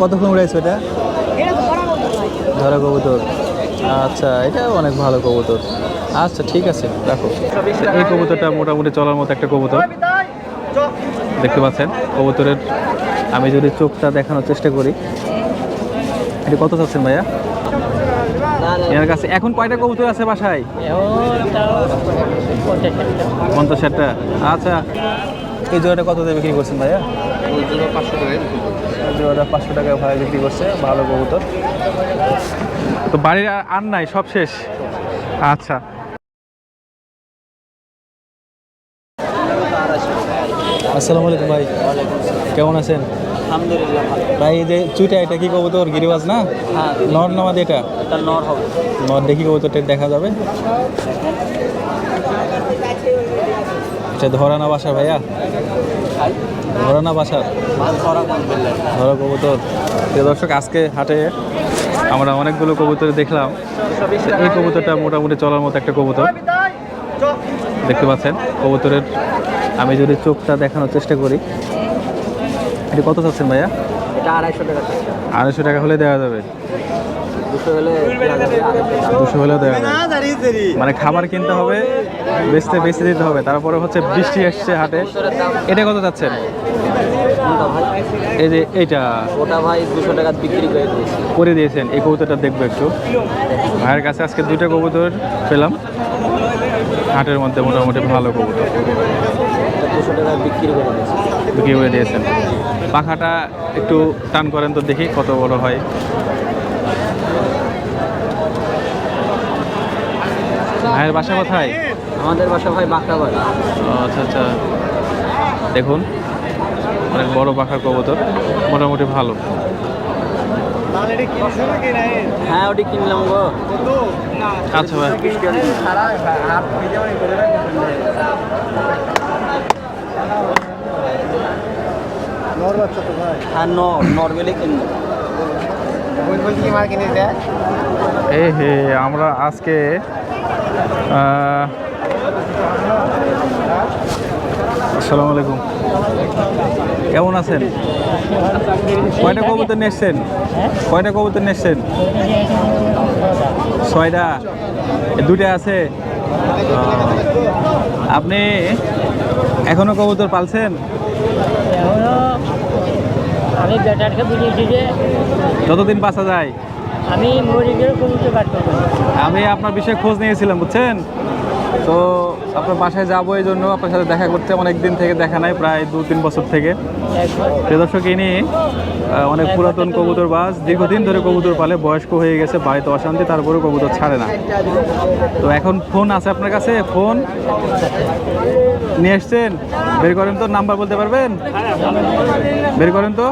কতক্ষণ উড়াইছো এটা? ধরা কবুতর। আচ্ছা এটা অনেক ভালো কবুতর। আচ্ছা ঠিক আছে, রাখো। এই কবুতরটা মোটামুটি চলার মতো একটা কবুতর। দেখতে পাচ্ছেন, কবুতরের আমি যদি চোখটা দেখানোর চেষ্টা করি। এটা কত চাচ্ছেন ভাইয়া? এর কাছে এখন কয়টা কবুতর আছে বাসায়? পঞ্চাশ ষাটটা। আচ্ছা এই জোড়াটা কত দিয়ে বিক্রি করছেন ভাইয়া? এই জোড়াটা পাঁচশো টাকা ভাড়া বিক্রি করছে ভালো কবুতর। তো বাড়ির আর- নাই সব শেষ? আচ্ছা। আসসালামু আলাইকুম ভাই। কেমন আছেন? আলহামদুলিল্লাহ ভাই এই যে চুইটা এটা কি কবুতর? গিরিবাজ না? হ্যাঁ নর নামাদ এটা? এটা নর হবে। নর দেখি কবুতরটা দেখা যাবে। এটা ধরানা বাসা ভাইয়া। ধরানা বাসার মাছ ধরা কম ফেললে ধরা কবুতর। প্রিয় দর্শক আজকে হাটে আমরা অনেকগুলো কবুতর দেখলাম। এই কবুতরটা মোটামুটি চলার মতো একটা কবুতর। দেখতে পাচ্ছেন কবুতরের আমি যদি চোখটা দেখানোর চেষ্টা করি। এটা কত চাচ্ছেন ভাইয়া? আড়াইশো টাকা আড়াইশো টাকা হলে দেওয়া যাবে। দুশো হলে দেওয়া মানে খাবার কিনতে হবে বেচতে বেচতে দিতে হবে তারপরে হচ্ছে বৃষ্টি আসছে হাটে। এটা কত যাচ্ছেন এই যে এইটা। ওটা ভাই দুশো টাকা বিক্রি করে দিয়েছি। করে দিয়েছেন এই কবুতরটা দেখব একটু। ভাইয়ের কাছে আজকে দুইটা কবুতর পেলাম। হাটের মধ্যে মোটামুটি ভালো কবুতর। দুশো টাকা বিক্রি করে দিয়েছি। বিক্রি করে দিয়েছেন। পাখাটা একটু টান করেন তো দেখি কত বড় হয়। ভাইয়ের বাসা কোথায়? আমাদের বাসা ভাই বাঁকড়া বাড়ি ও, আচ্ছা আচ্ছা। দেখুন অনেক বড় পাখার কবুতর মোটামুটি ভালো। হ্যাঁ ওটি কিনলাম গো। আচ্ছা ভাই। হ্যাঁ নর নর্মালি কিনলাম এ হে আমরা আজকে আসসালামু আলাইকুম। কেমন আছেন? কয়টা কবুতর নিয়ে এসছেন কয়টা কবুতর নিয়ে এসছেন ছয়টা। এ দুইটা আছে। আপনি এখনও কবুতর পালছেন? আমি বেটারকে বুঝিয়েছি যে যতদিন বাঁচা যায়? আমি পারতাম আমি আপনার বিষয়ে খোঁজ নিয়েছিলাম বুঝছেন? তো আপনার বাসায় যাব এই জন্য আপনার সাথে দেখা করতে অনেক দিন থেকে দেখা নাই প্রায় দু তিন বছর থেকে। দর্শক ইনি অনেক পুরাতন কবুতর বাস দীর্ঘদিন ধরে কবুতর পালে বয়স্ক হয়ে গেছে বাড়িতে অশান্তি তারপরেও কবুতর ছাড়ে না। তো এখন ফোন আছে আপনার কাছে? ফোন? নিয়ে এসছেন? বের করেন তো নাম্বার বলতে পারবেন? বের করেন তো?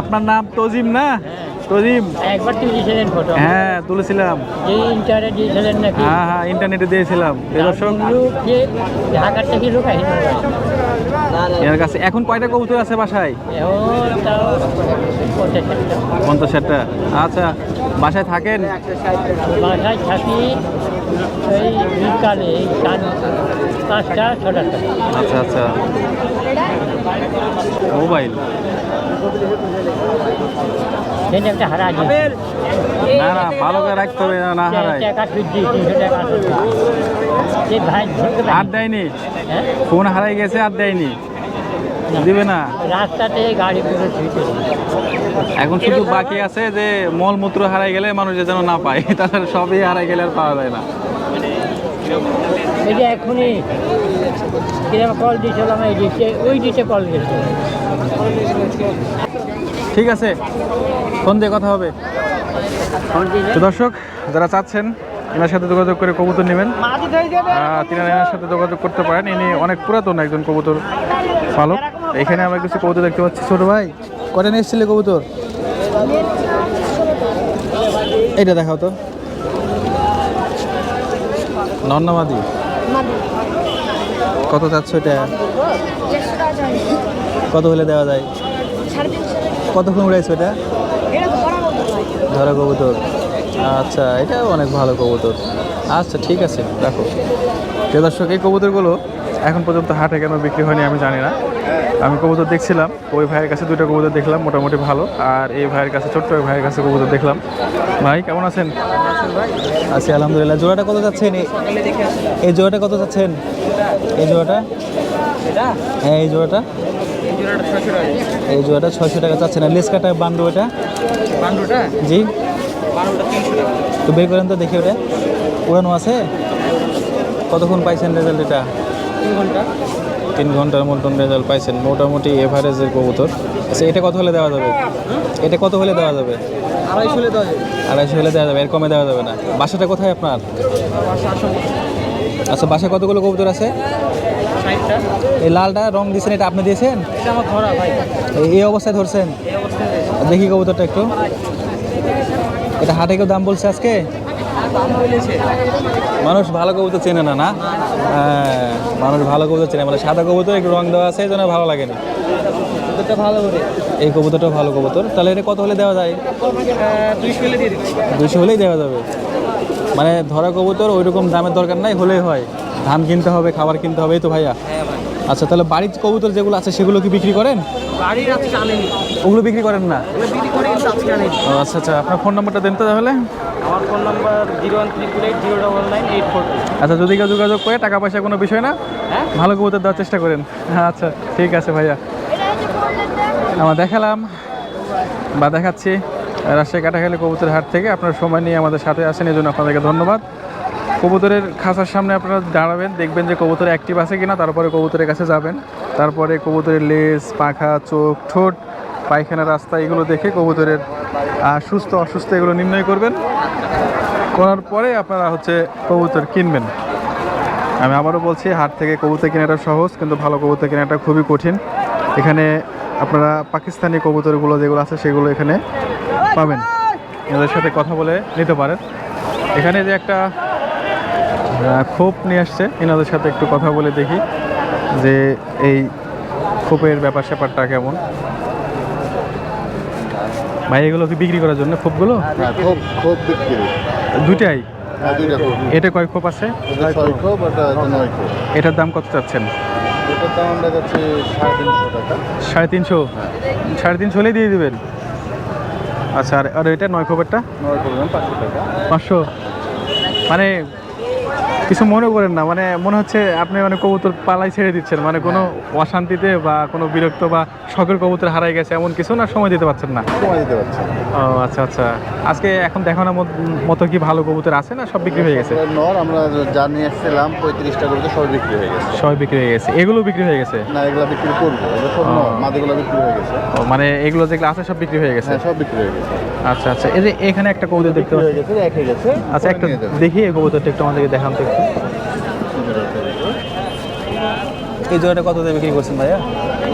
আপনার নাম তজিম না? তজিম। একবার তুলেছিলেন ফটো হ্যাঁ তুলেছিলাম। যে ইন্টারে দিয়েছিলেন নাকি? হ্যাঁ হ্যাঁ ইন্টারনেটে দিয়েছিলাম। দর্শক ঢাকার থেকে লোক এর কাছে এখন কয়টা কবুতর আছে বাসায়? পঞ্চাশ ষাটটা। আচ্ছা বাসায় থাকেন? বাসায় থাকি ওই বিকালে এই পাঁচটা ছটা। আচ্ছা আচ্ছা। মোবাইল। সেটা হারা না না ভালো করে রাখতে হবে না, না হারায় আর দেয়নি? হ্যাঁ? ফোন হারাই গেছে আর দেয়নি? দিবে না? রাস্তাতে গাড়ি এখন শুধু বাকি আছে যে মলমূত্র হারাই গেলে মানুষ যেন না পায় তাহলে সবই হারাই গেলে আর পাওয়া যায় না। এই যে এখনই কীরকম কল দিয়েছিলাম এই ডিশে ওই ডিশে কল গেছে ঠিক আছে ফোন দিয়ে কথা হবে। দর্শক যারা চাচ্ছেন এনার সাথে যোগাযোগ করে কবুতর নেবেন। তিনি এনার সাথে যোগাযোগ করতে পারেন। ইনি অনেক পুরাতন একজন কবুতর পালক। এখানে আমরা কিছু কবুতর দেখতে পাচ্ছি। ছোট ভাই কটা নিয়ে এসেছিলে কবুতর? এইটা দেখাও তো। নন্নামাদি। কত চাচ্ছ এটা? কত হলে দেওয়া যায়? কতক্ষণ উড়াইছো এটা? ধরা কবুতর। আচ্ছা এটা অনেক ভালো কবুতর। আচ্ছা ঠিক আছে, রাখো। দর্শক, এই কবুতরগুলো এখন পর্যন্ত হাটে কেন বিক্রি হয়নি আমি জানি না। আমি কবুতর দেখছিলাম ওই ভাইয়ের কাছে দুটো কবুতর দেখলাম মোটামুটি ভালো। আর এই ভাইয়ের কাছে ছোট্ট ওই ভাইয়ের কাছে কবুতর দেখলাম। ভাই কেমন আছেন? আছি আলহামদুলিল্লাহ। জোড়াটা কত যাচ্ছেন? এই- এই জোড়াটা কত যাচ্ছেন? এই জোড়াটা? হ্যাঁ এই জোড়াটা। এই জোড়াটা ছয়শো টাকা চাচ্ছে না। লেস কাটা বান্ডু ওটা জি। তো বের করেন তো দেখি ওটা। পুরানো আছে? কতক্ষণ পাইছেন রেজাল্ট এটা? তিন ঘণ্টার মতন রেজাল্ট পাইছেন মোটামুটি এভারেজের কবুতর। আচ্ছা এটা কত হলে দেওয়া যাবে? এটা কত হলে দেওয়া যাবে? আড়াইশো হলে দেওয়া যাবে। আড়াইশো হলে দেওয়া যাবে এর কমে দেওয়া যাবে না। বাসাটা কোথায় আপনার? আচ্ছা বাসায় কতগুলো কবুতর আছে? এই লালটা রং দিয়েছেন এটা আপনি দিয়েছেন? এই- অবস্থায় ধরছেন? দেখি কবুতরটা একটু। এটা হাটে কেউ দাম বলছে আজকে? মানুষ ভালো কবুতর চেনে না না? হ্যাঁ মানুষ ভালো কবুতর চেনে মানে সাদা কবুতর একটু রং দেওয়া আছে এই জন্য ভালো লাগেনি। ভালো করে এই কবুতরটাও ভালো কবুতর। তাহলে এটা কত হলে দেওয়া যায়? দুইশো হলে দিয়ে হলেই দেওয়া যাবে। মানে ধরা কবুতর ওই রকম দামের দরকার নাই হলেই হয়। ধান কিনতে হবে খাবার কিনতে হবে এই তো ভাইয়া? হ্যাঁ আচ্ছা তাহলে বাড়ির কবুতর যেগুলো আছে সেগুলো কি বিক্রি করেন? বাড়ির আজকে আনেনি ওগুলো বিক্রি করেন না? বিক্রি করে কিন্তু আজকে আনেনি ও আচ্ছা আচ্ছা আপনার ফোন নাম্বারটা দেন তো তাহলে। আমার phone number zero one three two eight zero double nine eight four আচ্ছা যদি কেউ যোগাযোগ করে টাকা পয়সা কোনো বিষয় না হ্যাঁ? ভালো কবুতর দেওয়ার চেষ্টা করেন। হ্যাঁ আচ্ছা ঠিক আছে ভাইয়া। আমরা দেখালাম বা দেখাচ্ছি। রাজশাহী কাটাখালী কবুতর হাট থেকে আপনার সময় নিয়ে আমাদের সাথে আসেন এই জন্য আপনাদেরকে ধন্যবাদ। কবুতরের খাঁচার সামনে আপনারা দাঁড়াবেন, দেখবেন যে কবুতর অ্যাক্টিভ আছে কিনা, তারপরে কবুতরের কাছে যাবেন। তারপরে কবুতরের লেজ, পাখা, চোখ, ঠোঁট, পায়খানা রাস্তা, এগুলো দেখে কবুতরের সুস্থ, অসুস্থ এগুলো নির্ণয় করবেন। করার পরে আপনারা হচ্ছে কবুতর কিনবেন। আমি আবারও বলছি, হাট থেকে কবুতর কেনাটা সহজ, কিন্তু ভালো কবুতর কেনাটা খুবই কঠিন। এখানে আপনারা পাকিস্তানি কবুতরগুলো যেগুলো আছে, সেগুলো এখানে পাবেন। এদের সাথে কথা বলে নিতে পারেন। এখানে যে একটা খোপ নিয়ে আসছে। এনাদের সাথে একটু কথা বলে দেখি যে এই খোপের ব্যাপার স্যাপারটা কেমন। ভাই এগুলো কি বিক্রি করার জন্য খোপগুলো? হ্যাঁ দুটাই হ্যাঁ এটা কয় খোপ আছে? এটার দাম কত চাচ্ছেন? সাড়ে তিনশো সাড়ে তিনশো? হলেই দিয়ে দিবেন? আচ্ছা আর এটা নয় খবরটা টাকা। পাঁচশো? মানে কিছু মনে করেন না মানে মনে হচ্ছে আপনি মানে কবুতর পালাই ছেড়ে দিচ্ছেন মানে কোনো অশান্তিতে বা কোনো বিরক্ত বা শখের কবুতর হারাই গেছে এমন কিছু না সময় দিতে পারছেন না? কমাই দিতে পারছেন ও আচ্ছা আচ্ছা। আজকে এখন দেখানোর মত- মতো কি ভালো কবুতর আছে না সব বিক্রি হয়ে গেছে? নর আমরা যা নিয়ে এসেছিলাম পঁয়ত্রিশটা করে সব বিক্রি হয়ে গেছে। সব বিক্রি হয়ে গেছে। এগুলো বিক্রি হয়ে গেছে? না এগুলা বিক্রি করব। মাদিগুলো বিক্রি হয়ে গেছে। মানে এগুলো যেগুলো আছে সব বিক্রি হয়ে গেছে? হ্যাঁ সব বিক্রি হয়ে গেছে। আচ্ছা আচ্ছা। এই যে এখানে একটা কবুতর দেখতে পাচ্ছি। গেছে আচ্ছা একটা দেখি এই কবুতরটা একটু আমাদেরকে দেখান তো একটু। এই জোড়াটা কত দিয়ে বিক্রি করছেন ভাইয়া?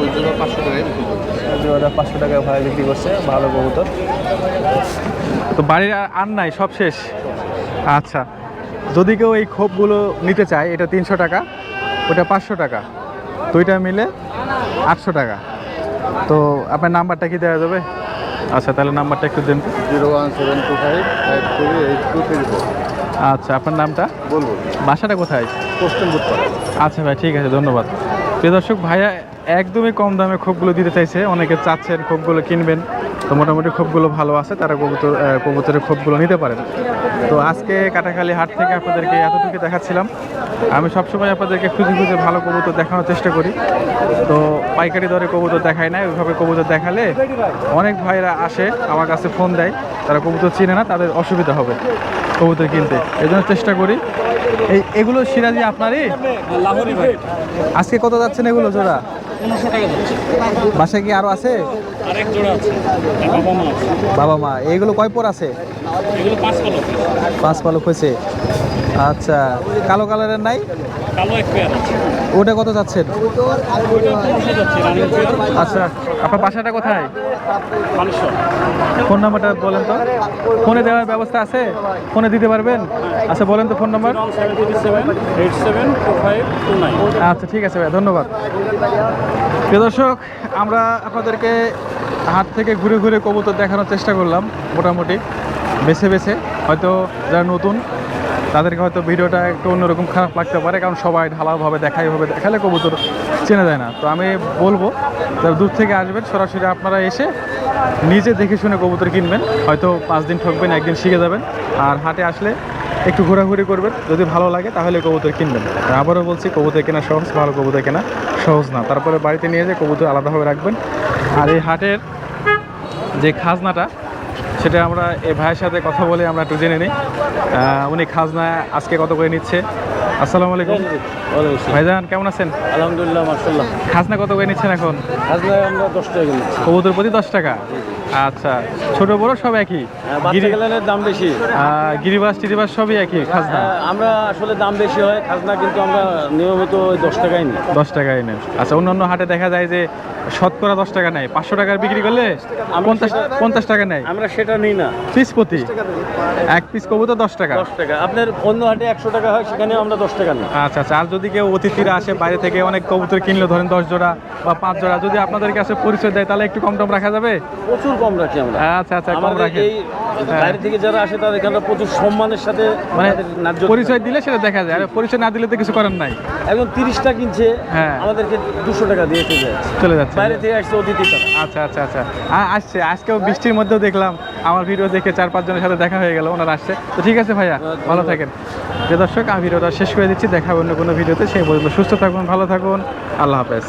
ওই জন্য পাঁচশো টাকায় বিক্রি করছে। জোড়াটা পাঁচশো টাকা ভাড়া বিক্রি করছে ভালো কবুতর। তো বাড়ির আর- আর নাই সব শেষ? আচ্ছা। যদি কেউ এই খোপগুলো নিতে চায় এটা তিনশো টাকা ওটা পাঁচশো টাকা। তো দুইটা মিলে আটশো টাকা। তো আপনার নাম্বারটা কি দেওয়া যাবে? আচ্ছা তাহলে নাম্বারটা একটু দেন zero one seven two five five three eight two three four. আচ্ছা আপনার নামটা? বলব। বাসাটা কোথায়? আচ্ছা ভাই ঠিক আছে ধন্যবাদ। প্রিয় দর্শক ভাইয়া একদমই কম দামে খোপগুলো দিতে চাইছে। অনেকে চাচ্ছেন খোপগুলো কিনবেন। তো মোটামুটি খোপগুলো ভালো আছে, তারা কবুতর কবুতরের খোপগুলো নিতে পারেন। তো আজকে কাটাখালি হাট থেকে আপনাদেরকে এতটুকু দেখাচ্ছিলাম। আমি সবসময় আপনাদেরকে খুঁজে খুঁজে ভালো কবুতর দেখানোর চেষ্টা করি। তো পাইকারি দরে কবুতর দেখায় না ওইভাবে কবুতর দেখালে অনেক ভাইরা আসে, আমার কাছে ফোন দেয়। তারা কবুতর চিনে না, তাদের অসুবিধা হবে কবুতর কিনতে। এই চেষ্টা করি এই এগুলো সিরাজি আপনারই? লাহোরি ভাই। আজকে কত যাচ্ছেন এগুলো জোড়া? বাসায় কি আরও আছে? আরেক জোড়া আছে। বাবা মা এগুলো বাবা মা এইগুলো কয় পর আছে? এগুলো পাঁচ পালক। পাঁচ পালক হয়েছে। আচ্ছা কালো কালারের নাই? কালো ওটা কত যাচ্ছেন? যাচ্ছে আচ্ছা আপনার বাসাটা কোথায়? ফোন নাম্বারটা বলেন তো। ফোনে দেওয়ার ব্যবস্থা আছে? ফোনে দিতে পারবেন? আচ্ছা বলেন তো ফোন নাম্বার। আচ্ছা ঠিক আছে ভাই ধন্যবাদ। প্রিয় দর্শক আমরা আপনাদেরকে হাট থেকে ঘুরে ঘুরে কবুতর দেখানোর চেষ্টা করলাম মোটামুটি। বেছে বেছে হয়তো যারা নতুন তাদেরকে হয়তো ভিডিওটা একটু অন্যরকম খারাপ লাগতে পারে, কারণ সবাই ঢালাওভাবে দেখাই ভাবে দেখালে কবুতর চেনা যায় না। তো আমি বলব দূর থেকে আসবেন, সরাসরি আপনারা এসে নিজে দেখে শুনে কবুতর কিনবেন। হয়তো পাঁচ দিন ঠকবেন, একদিন শিখে যাবেন। আর হাটে আসলে একটু ঘোরাঘুরি করবেন। যদি ভালো লাগে, তাহলে কবুতর কিনবেন। আবারও বলছি, কবুতর কেনা সহজ, ভালো কবুতর কেনা সহজ না। তারপরে বাড়িতে নিয়ে যেয়ে কবুতর আলাদাভাবে রাখবেন। আর এই হাটের যে খাজনাটা সেটা আমরা এ ভাইয়ের সাথে কথা বলে আমরা একটু জেনে নিই। উনি খাজনা আজকে কত করে নিচ্ছে? আসসালামু আলাইকুম। ভাইজান কেমন আছেন? আলহামদুলিল্লাহ মার্শাল্লাহ খাজনা কত করে নিচ্ছেন এখন? খাজনা আমরা দশ টাকা কবুতর প্রতি দশ টাকা? আচ্ছা ছোট বড় সব একই? গিরি- গেলেনের দাম বেশি। গিরিবাস টিরিবাস সবই একই খাজনা? আমরা আসলে দাম বেশি হয় খাজনা কিন্তু আমরা নিয়মিত ওই দশ টাকাই নিই। দশ টাকায় নেন আচ্ছা অন্য হাটে দেখা যায় যে শতকরা দশ টাকা নেয় পাঁচশো টাকার বিক্রি করলে পঞ্চাশ পঞ্চাশ টাকা নেয় আমরা সেটা নিই না। পিস প্রতি এক পিস কবুতর দশ টাকা। দশ টাকা। আপনার অন্য হাটে একশো টাকা হয় সেখানে আমরা দশ টাকা নিই। আচ্ছা আচ্ছা আর যদি কেউ অতিথিরা আসে বাইরে থেকে অনেক কবুতর কিনলো ধরেন দশ জোড়া বা পাঁচ জোড়া যদি আপনাদের কাছে পরিচয় দেয় তাহলে একটু কম টম রাখা যাবে? প্রচুর কম রাখি আমরা। আচ্ছা আচ্ছা কম রাখেন। এই বাইরে থেকে যারা আসে তাদেরকে আমরা প্রচুর সম্মানের সাথে মানে পরিচয় দিলে সেটা দেখা যায়। আর পরিচয় না দিলে তো কিছু করার নাই। একজন তিরিশটা কিনছে হ্যাঁ। আমাদেরকে দুশো টাকা দিয়ে চলে যাচ্ছে। চলে যাচ্ছে। বাইরে থেকে আসছে অতিথি আচ্ছা আচ্ছা আচ্ছা। আসছে। আজকেও বৃষ্টির মধ্যেও দেখলাম আমার ভিডিও দেখে চার পাঁচজনের সাথে দেখা হয়ে গেল ওনারা আসছে। তো ঠিক আছে ভাইয়া ভালো থাকেন। যে দর্শক আমি ভিডিওটা শেষ করে দিচ্ছি দেখা অন্য কোনো ভিডিওতে। সেই পর্যন্ত সুস্থ থাকুন ভালো থাকুন। আল্লাহ হাফেজ।